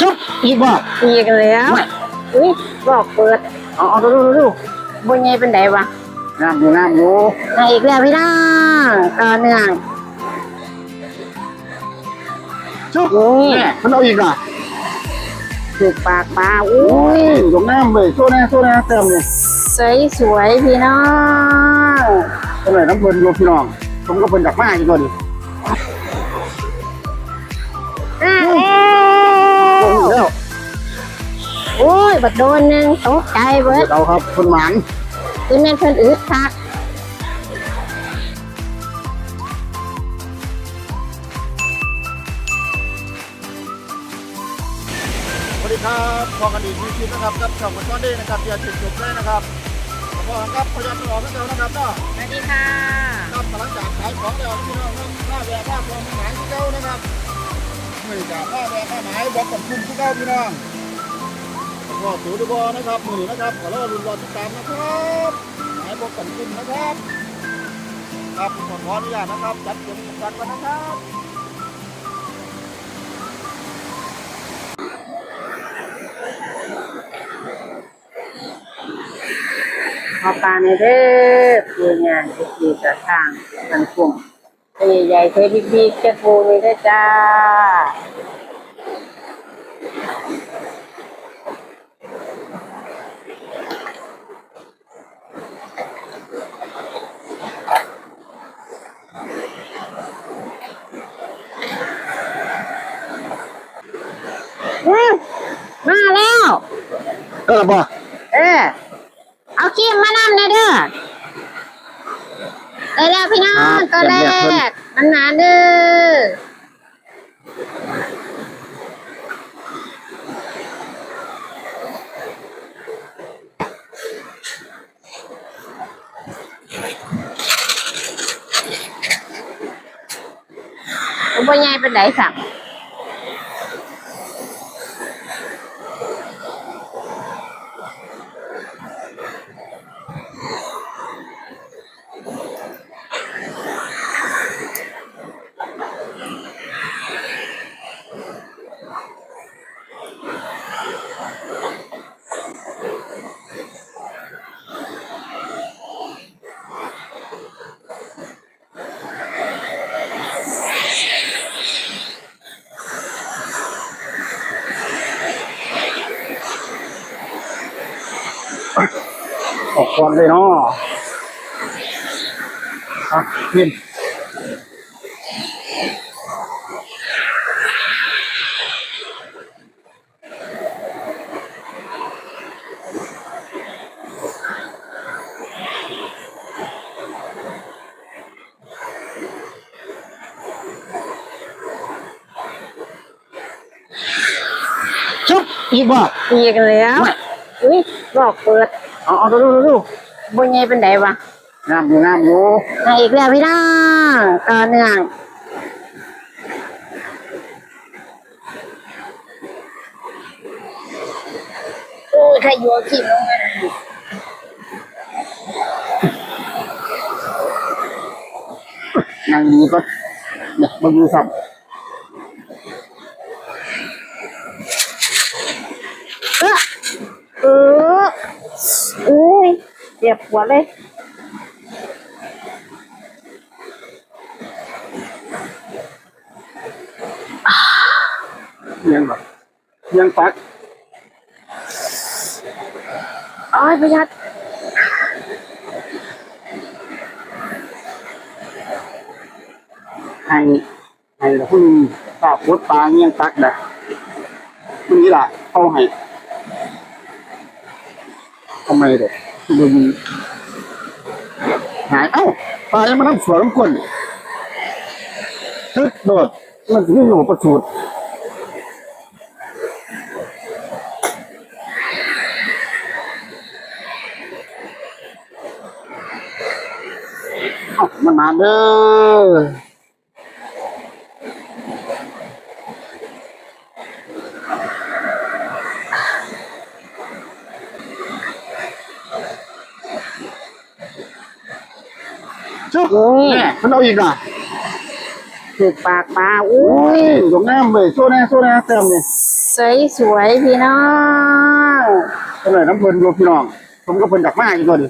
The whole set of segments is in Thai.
ชุบอีกบ่อีกแล้วอุ้ยบอกเปิดอ๋อดูดูดูบนไงเป็นไดวะงามอยู่งามอยู่มาอีกแล้วพี่น้องต่อเนื่องชุบนี่แม่มันเอาอีกอะถูกปากปลาอุ้โอ้ยยยกน้ำเลยโซ่แน่โซ่แน่เต็มเลยสวยสวยๆพี่น้องเท่าไหร่น้ำเพลินโยพี่น้องผมก็เป็นจากมาอีกคนอ่ ยบัดโดนหนึ่งตกใจเบิดเอาครับคนหมานคือแม่นเพิ่นอึดคักสวัสดีครับพอกันอีกทีนะครับกับช่องมันก้อนเด้นะครับเดียวจุดจบเลยนะครับพอครับพยายามจะออกกันเร็วนะครับเนาะสวัสดีค่ะครับหลังจากขายของแล้วพี่น้องหน้าแวะหน้าตัวมันหมายที่เก้านะครับมือจากหน้าแวะหน้าหมายบอกกับคุณที่เก้าพี่น้อง ขอสูดบอนะครับมือนะครับขอรอรุนรอติดตามนะครับหายบอกกับคุณนะครับ ครับผมขออนุญาตนะครับ จัดเก็บกันกันนะครับขอปลาในเด้อคืองานที่ดีกระทางมันกลุ่มใหญ่ๆเทบิ๊กๆเจ้าปูนี่ได้จ้า อืมมาแล้ว ก็ระบอเออ เอาครีมมานำเลยเด้อได้แล้วพี่น้องตัวแรกมันหนาเด้อผมบ่ใหญ่เป็นไดสั่ง ออกก่อนเลยเนาะอะขึ้นชุบอีกบ่อีกแล้ว อุ้ยบอกเปิดอ๋อดูดูดูบนไงเป็นไดวะงามอยู่งามอยู่มาอีกแล้วพี่น้องต่อเนื่องโอ้ยใครอยู่เอาขีมลงมานั่งดีก็เดี๋ยวมาดูสับเออเอออุ้ย เจ็บหัวเลยเอียงแบบเอียงปักโอ้ยประหยัดให้ให้แล้วคุณปลาปดปลาเอียงปักนะมันนี่ล่ะเอาให้ทำไมเด็ก ดูดีหายเอ้าปลายังมาทำสวนน้ำก้นทึดโดดมันที่อยู่ประสูตรมันมาเด้อ ชุบแม่มันเอาอีกอะถูกปากปลาอุ้โอ้ยยยกน้ำเลยโซ่แน่โซ่แน่เต็มเลยสสวยๆพี่น้องเท่าไหร่น้ำเพลินอยู่พี่น้อง ผมก็เพิ่นดักมาอีกตัวดิ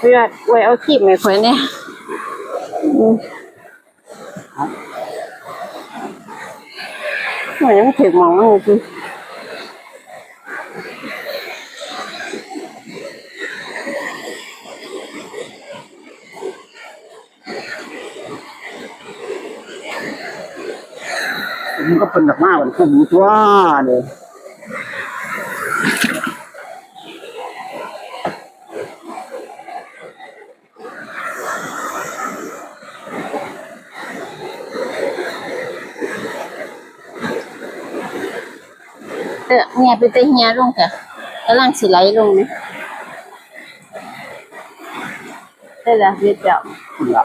เลือดไว้เอาขีบไม่ค่อยเนี่ยอืม มันยังถึงมองมันอยู่ผมก็เป็นดอกมาเหมือนคุ้มตัวเนี่ย เออเนี่ยไปเตะเฮียลงค่ะกำลังสิไหลลงนะได้ละเรียบเจ้าคุณละ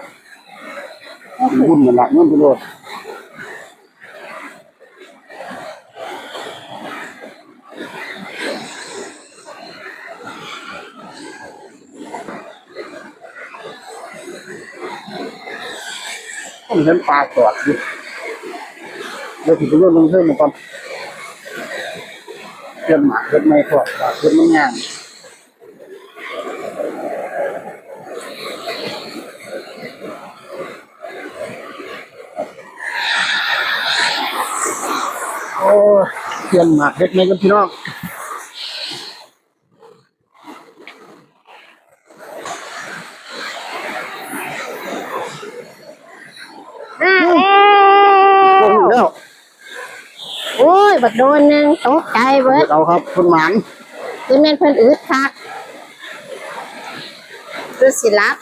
บุญมันละเงินไปโลดผมเห็นปลาตอดอยู่เดี๋ยวถึงจะโยนลงเพิ่มมาก่อน เพื่อนหมาเพื่อนไม่ทอดปลาเกินมันงานโอ้ยเพียนหมากเฮ็ดไงกันพี่น้อง อ้าว โอ้ยแล้ว โอ้ย บักโดนหนึงตกใจเบิดเอาครับคนหมานคือแม่นเพิ่นอึดคักคือสิรับ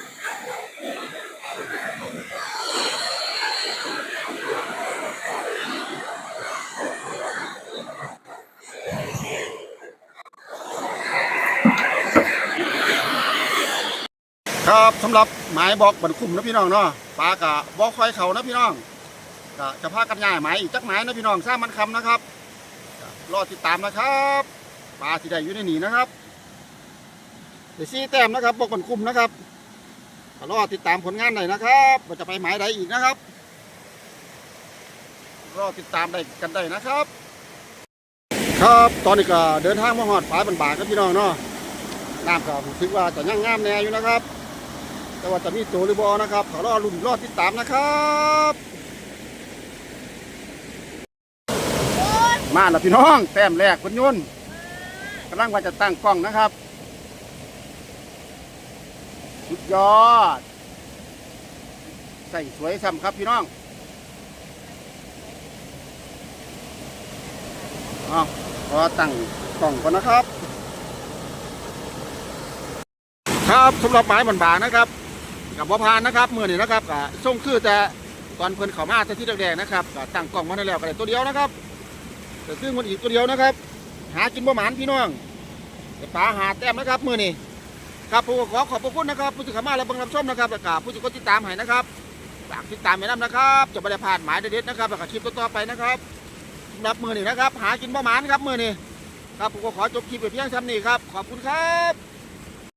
ครับสำหรับหมายบอกบันคุ้มนะพี่น้องเนาะปลากะบอกคอยเขานะพี่น้องกะจะพากันย่ายหมายอีกจักหมายนะพี่น้องสร้างมันคำนะครับก็ รอติดตามนะครับปลาที่ได้อยู่ในนี้นะครับเดี๋ยวซี่แต้มนะครับบอกบันคุ้มนะครับรอติดตามผลงานหน่อยนะครับว่าจะไปหมายใดอีกนะครับ รอติดตามได้กันได้นะครับ ครับตอนนี้ก็เดินทางมาหอดฝายบันบากครับพี่น้องเนาะน้ำก็รู้สึกว่าจะย่างงามแน่อยู่นะครับ แต่ว่าจะมีตัวหรือบอนะครับขอรอรุ่นรอติดตามนะครับ มาแล้วพี่น้อง แต้มแรกคุณยุนกำลังว่าจะตั้งกล้องนะครับ สุดยอด ใส่สวยซ้ำครับพี่น้องเอาขอตั้งกล้องก่อนนะครับ ครับสำหรับหมายบานๆนะครับ กับบ่พานนะครับมือนี่นะครับก็ส่งคือแต่ตอนเพิ่นเข้ามาแต่ที่แรกๆนะครับก็ตั้งกล้องมาได้แล้วก็ได้ตัวเดียวนะครับ แต่ซึ่งมันอีกตัวเดียวนะครับ หากินบ่หมานพี่น้องแต่ปลาหาแต้มนะครับมือนี่ครับผมขอขอบพระคุณนะครับผู้สื่อข่ามาและเบิ่งรับชมนะครับประกาศผู้ที่กดติดตามให้นะครับฝากติดตามให้นํนะครับ จะไม่ได้พลาดหมายเด็ดนะครับประกาศคลิปต่อๆไปนะครับสำหรับมือนี่นะครับ หากินบ่หมานครับมือนี่ครับผมขอจบคลิปไปเพียงเท่านี้ครับ ขอบคุณครับ